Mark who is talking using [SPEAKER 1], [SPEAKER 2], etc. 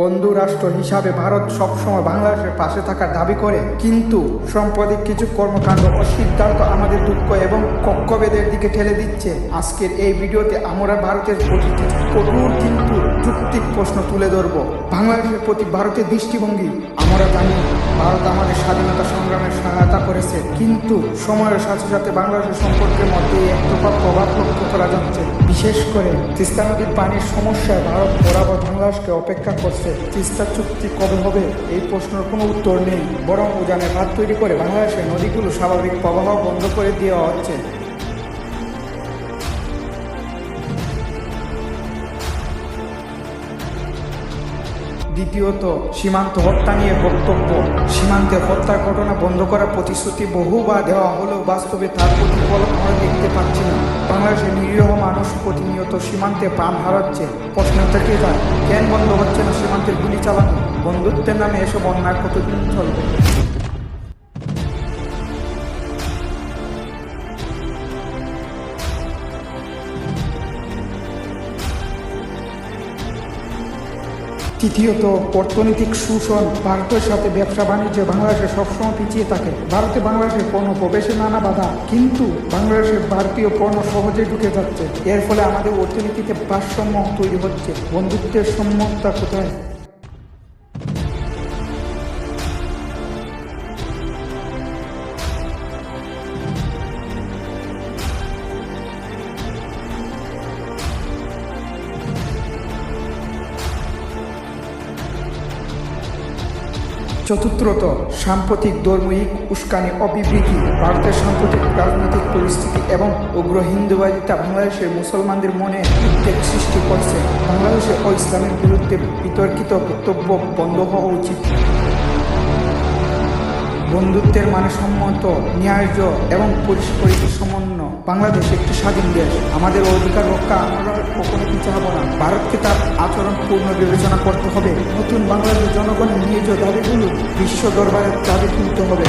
[SPEAKER 1] বন্ধু রাষ্ট্র হিসাবে ভারত সবসময় বাংলাদেশের পাশে থাকার দাবি করে, কিন্তু সাম্প্রতিক কিছু কর্মকাণ্ড ও সিদ্ধান্ত আমাদের দুঃখ এবং কক্ষবেদের দিকে ঠেলে দিচ্ছে। আজকের এই ভিডিওতে আমরা ভারতের প্রতি কঠোর কিন্তু যুক্তিক প্রশ্ন তুলে ধরব। বাংলাদেশের প্রতি ভারতের দৃষ্টিভঙ্গি, আমরা জানি ভারত আমাদের স্বাধীনতা সংগ্রামে সহায়তা করেছে। কিন্তু সময়ের সাথে সাথে বাংলাদেশের সম্পর্কের মধ্যে এক একতরফা প্রভাব লক্ষ্য করা যাচ্ছে। বিশেষ করে তিস্তা নদীর পানির সমস্যায় ভারত বরাবর বাংলাদেশকে অপেক্ষা করছে। তিস্তা চুক্তি কবে হবে, এই প্রশ্নের কোনো উত্তর নেই। বরং উজানে ভাত তৈরি করে বাংলাদেশের নদীগুলো স্বাভাবিক প্রবাহ বন্ধ করে দেওয়া হচ্ছে। দ্বিতীয়ত, সীমান্ত হত্যা নিয়ে বক্তব্য। সীমান্তে হত্যার ঘটনা বন্ধ করার প্রতিশ্রুতি বহুবার দেওয়া হলেও বাস্তবে তার প্রতিফলন আমরা দেখতে পাচ্ছি না। বাংলাদেশের নিরীহ মানুষ প্রতিনিয়ত সীমান্তে প্রাণ হারাচ্ছে। প্রশ্ন থেকে যায়, কেন বন্ধ হচ্ছে না সীমান্তের গুলি চালানো? বন্ধুত্বের নামে এসব অন্যায় কতদিন চলবে? তৃতীয়ত, অর্থনৈতিক শোষণ ভারতের সাথে ব্যবসা বাণিজ্যে বাংলাদেশে সবসময় পিছিয়ে থাকে। ভারতে বাংলাদেশের পণ্য প্রবেশে নানা বাধা, কিন্তু বাংলাদেশের ভারতীয় পণ্য সহজে ঢুকে যাচ্ছে। এর ফলে আমাদের অর্থনীতিতে ভারসাম্য তৈরি হচ্ছে। বন্ধুত্বের সম্মতা কোথায়? চতুর্থত সাম্প্রতিক ধর্মীয় উস্কানি অবিবৃতি, ভারতের সাম্প্রতিক রাজনৈতিক পরিস্থিতি এবং উগ্র হিন্দুবাদিতা বাংলাদেশের মুসলমানদের মনে উদ্বেগ সৃষ্টি করছে। বাংলাদেশে ও ইসলামের বিরুদ্ধে বিতর্কিত বক্তব্য বন্ধ হওয়া উচিত। বন্ধুত্বের মানসম্মত, ন্যায্য এবং পরিষ্পরিত সমন্য বাংলাদেশ একটি স্বাধীন দেশ। আমাদের অধিকার রক্ষা আমরা কখনো পিছাবো না। ভারতকে তার আচরণ পূর্ণ বিবেচনা করতে হবে। নতুন বাংলাদেশের জনগণের নিজ দাবিগুলো বিশ্ব দরবারের চাবি তুলতে হবে।